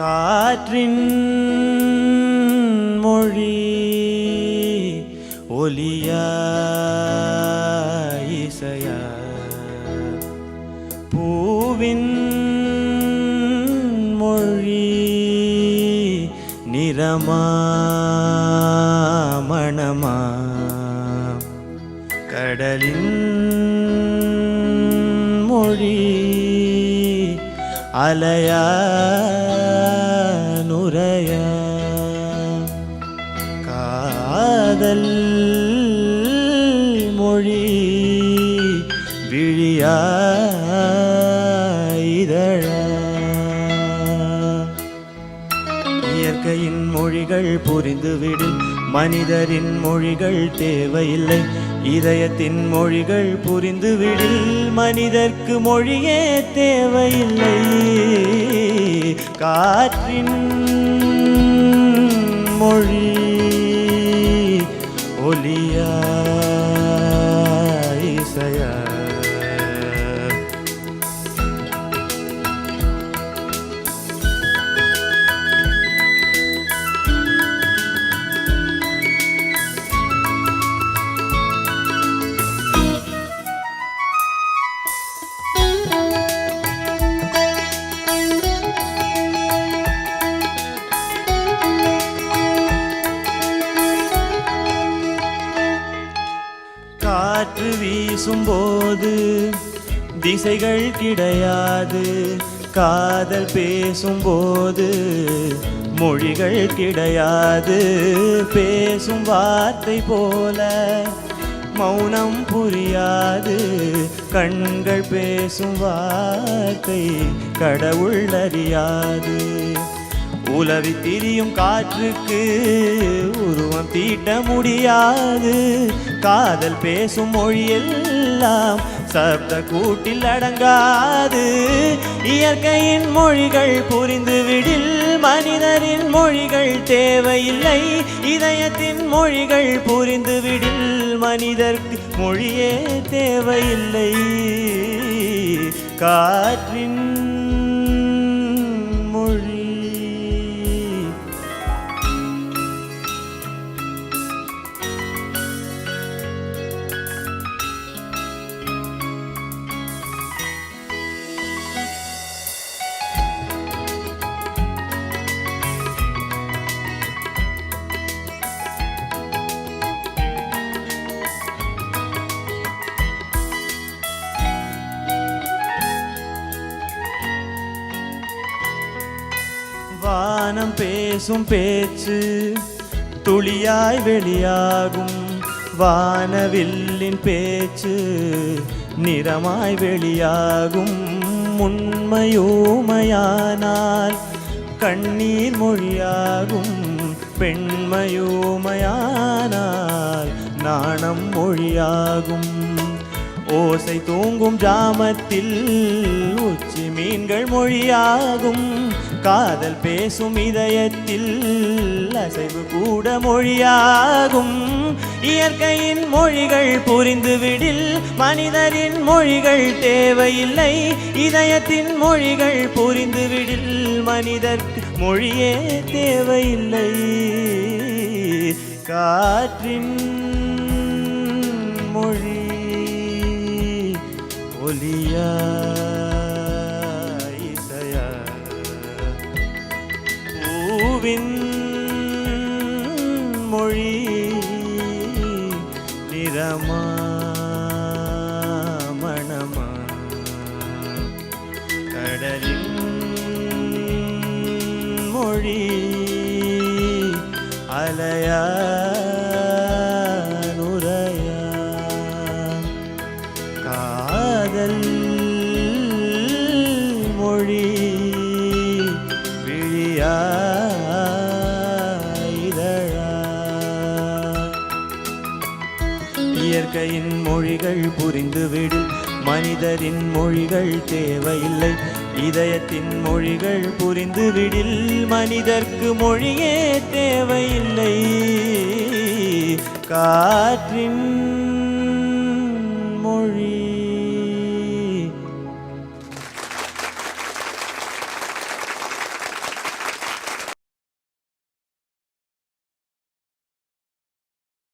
காற்றின் மொழி ஒலியா இசையா. பூவின் மொழி நிறமா மணமா. கடலின் மொழி அலையா நுரையா காதல் மொழி விழியா இயற்கையின் மொழிகள் புரிந்துவிடும் மனிதரின் மொழிகள் தேவையில்லை. இதயத்தின் மொழிகள் புரிந்துவிடில் மனிதர்க்கு மொழியே தேவையில்லை. காற்றின் மொழி பேசும்போது திசைகள் கிடையாது. காதல் பேசும்போது மொழிகள் கிடையாது. பேசும் வார்த்தை போல மௌனம் புரியாது. கண்கள் பேசும் வார்த்தை கடவுள் அறியாது. உலவி திரியும் காற்றுக்கு உருவம் தீட்ட முடியாது. காதல் பேசும் மொழியெல்லாம் சப்த கூட்டில் அடங்காது. இயற்கையின் மொழிகள் புரிந்து விடில் மனிதரின் மொழிகள் தேவையில்லை. இதயத்தின் மொழிகள் புரிந்து விடில் மனிதர்க்கு மொழியே தேவையில்லை. காற்றின் வானம் பேசும் பேச்சு துளியாய் வெளியாகும் வானவில்லின் பேச்சு நிறமாய் வெளியாகும் உண்மையோமையானால் கண்ணீர் மொழியாகும் பெண்மையோமையானால் நாணம் மொழியாகும். ஓசை தூங்கும் ஜாமத்தில் உச்சி மீன்கள் மொழியாகும். காதல் பேசும் இதயத்தில் அசைவு கூட மொழியாகும். இயற்கையின் மொழிகள் புரிந்துவிடில் மனிதரின் மொழிகள் தேவையில்லை. இதயத்தின் மொழிகள் புரிந்துவிடில் மனிதர்க்கு மொழியே தேவையில்லை. காற்றின் மொழி ஒலியா. பூவின் மொழி நிறமா மணமா கடலின் மொழி அலையா நுரையா காதல் மொழி இயற்கையின் மொழிகள் புரிந்துவிடும். மனிதரின் மொழிகள் தேவையில்லை. இதயத்தின் மொழிகள் புரிந்துவிடில். மனிதர்க்கு மொழியே தேவையில்லை. காற்றின்